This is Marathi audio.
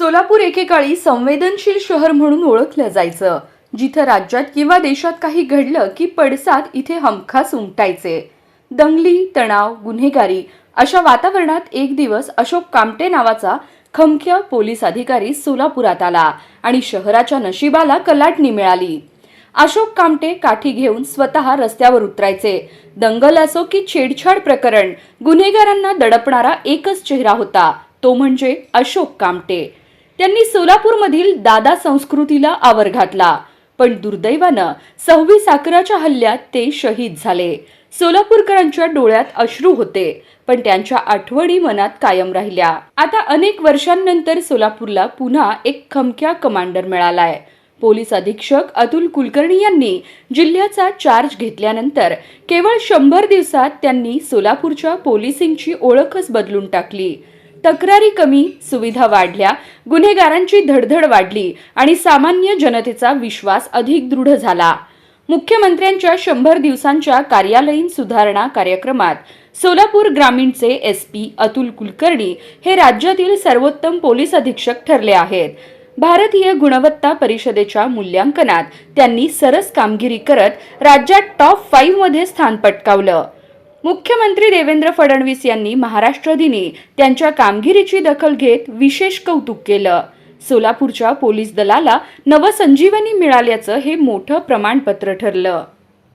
सोलापूर एकेकाळी संवेदनशील शहर म्हणून ओळखलं जायचं जिथं राज्यात किंवा देशात काही घडलं की पडसाद इथे हमखास उमटायचे. दंगली तणाव गुन्हेगारी अशा वातावरणात एक दिवस अशोक कामटे नावाचा खमख्य पोलीस अधिकारी सोलापुरात आला आणि शहराच्या नशिबाला कलाटणी मिळाली. अशोक कामटे काठी घेऊन स्वतः रस्त्यावर उतरायचे. दंगल असो की छेडछाड प्रकरण गुन्हेगारांना दडपणारा एकच चेहरा होता तो म्हणजे अशोक कामटे. त्यांनी सोलापूरमधील दादा संस्कृतीला आवर घातला. पण दुर्दैवानं सव्वीस अकराच्या हल्ल्यात ते शहीद झाले. सोलापूरकरांच्या डोळ्यात अश्रू होते पण त्यांच्या आठवणी मनात कायम राहिल्या. आता अनेक वर्षांनंतर सोलापूरला पुन्हा एक खमक्या कमांडर मिळालाय. पोलीस अधीक्षक अतुल कुलकर्णी यांनी जिल्ह्याचा चार्ज घेतल्यानंतर केवळ शंभर दिवसात त्यांनी सोलापूरच्या पोलिसिंगची ओळखच बदलून टाकली. तक्रारी कमी सुविधा वाढल्या गुन्हेगारांची धडधड वाढली आणि सामान्य जनतेचा विश्वास अधिक दृढ झाला. मुख्यमंत्र्यांच्या शंभर दिवसांच्या कार्यालयीन सुधारणा कार्यक्रमात सोलापूर ग्रामीणचे एस पी अतुल कुलकर्णी हे राज्यातील सर्वोत्तम पोलीस अधीक्षक ठरले आहेत. भारतीय गुणवत्ता परिषदेच्या मूल्यांकनात त्यांनी सरस कामगिरी करत राज्यात टॉप फाईव्हमध्ये स्थान पटकावलं. मुख्यमंत्री देवेंद्र फडणवीस यांनी महाराष्ट्र दिनी त्यांच्या कामगिरीची दखल घेत विशेष कौतुक केलं. सोलापूरच्या पोलीस दलाला नवसंजीवनी मिळाल्याचं हे मोठं प्रमाणपत्र ठरलं.